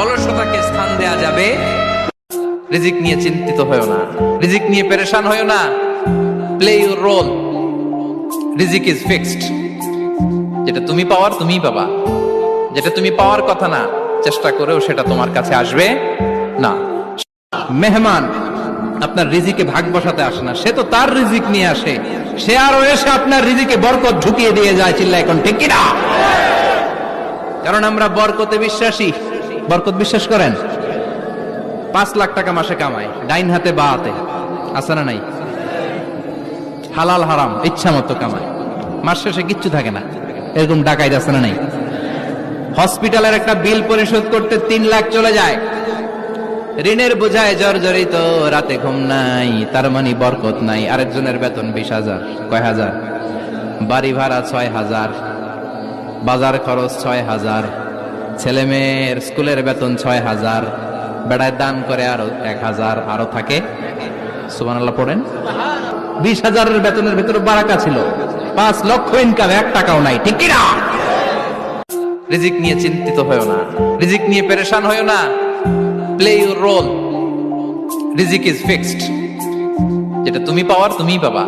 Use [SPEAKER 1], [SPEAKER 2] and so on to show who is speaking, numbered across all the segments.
[SPEAKER 1] অলসতাকে স্থান দেয়া যাবে। রিজিক নিয়ে চিন্তিত হয়েও না। রিজিক নিয়ে পেরেশান হয়েও না। প্লে ইউর রোল রিজিক ইজ ফিক্সড যেটা তুমি পাওয়ার, তুমিই পাবা। যেটা তুমি পাওয়ার কথা না, চেষ্টা করেও সেটা তোমার কাছে আসবে না। মেহমান, আপনার রিজিকে ভাগ বসাতে আসে না। সে তো তার রিজিক নিয়ে আসে। সে আরও এসে আপনার রিজিকে বরকত ঢুকিয়ে দিয়ে যায় চিল্লা এখন ঠিক কিনা কারণ আমরা বরকতে বিশ্বাসী। বরকত বিশ্বাস করেন? পাঁচ লাখ টাকা মাসে কামাই, ডাইন হাতে বা হাতে আছে না নাই? হালাল হারাম, ইচ্ছা মতো কামাই। মাস শেষে কিচ্ছু থাকে না। এরকম ডাকাইত আছে না নাই? হসপিটালের একটা বিল পরিশোধ করতে তিন লাখ চলে যায়। ঋণের বোঝায় জর্জরিত, রাতে ঘুম নাই, তার মানে বরকত নাই। আরেকজনের বেতন বিশ হাজার, কয় হাজার? বাড়ি ভাড়া ছয় হাজার, বাজার খরচ ছয় হাজার। ছেলে মেয়ের স্কুলের বেতন ছয় হাজার, বেড়ায় দান করে আরও এক হাজার, আরও থাকে। সুবানাল্লাহ পড়েন। বিশ হাজারের বেতনের ভেতরে বারাকা ছিল। পাঁচ লক্ষ ইনকাম এক টাকাও নাই। ঠিক কিনা? রিজিক নিয়ে চিন্তিত হয়েও না। রিজিক নিয়ে পেরেশান হয়েও না। প্লে ইউর রোল রিজিক ইজ ফিক্সড যেটা তুমি পাওয়ার, তুমিই পাবা।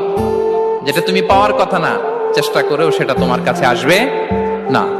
[SPEAKER 1] যেটা তুমি পাওয়ার কথা না, চেষ্টা করেও সেটা তোমার কাছে আসবে না।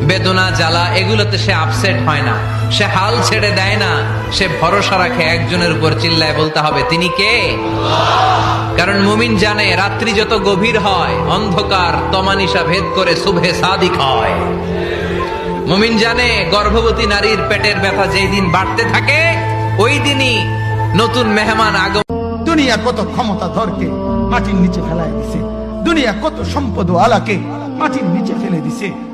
[SPEAKER 1] বেদনা, জ্বালা, এগুলোতে সে আপসেট হয় না। সে হাল ছেড়ে দেয় না। সে ভরসা রাখে একজনের উপর, চিল্লায় বলতে হবে, তিনি কে? কারণ মুমিন জানে, রাত্রি যত গভীর হয়, অন্ধকার, তমানিসা ভেদ করে শুভে সাদিক হয়। মুমিন জানে, গর্ভবতী নারীর পেটের ব্যথা যেই দিন বাড়তে থাকে, ওই দিনই নতুন মেহমান আগমন।
[SPEAKER 2] দুনিয়া কত ক্ষমতা ধরকে, মাটির নিচে ফেলায় দিছে। দুনিয়া কত সম্পদ আলাকে, মাটির নিচে ফেলে দিছে।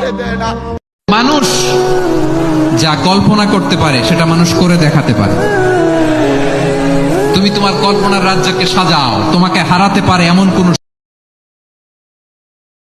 [SPEAKER 2] কাউরে দেয় না।
[SPEAKER 3] মানুষ যা কল্পনা করতে পারে, সেটা মানুষ করে দেখাতে পারে। তুমি তোমার কল্পনার রাজ্যকে সাজাও, তোমাকে হারাতে পারে এমন কোন